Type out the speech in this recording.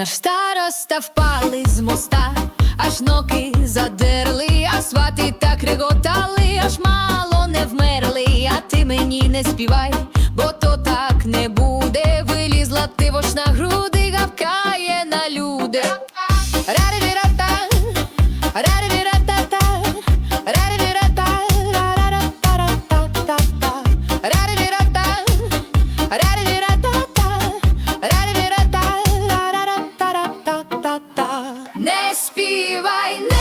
Наш староста впали з моста, аж ноги задерли, а свати так реготали, аж мало не вмерли, а ти мені не співай, бо то так не буде. Вилізла ти вош на груди. співай не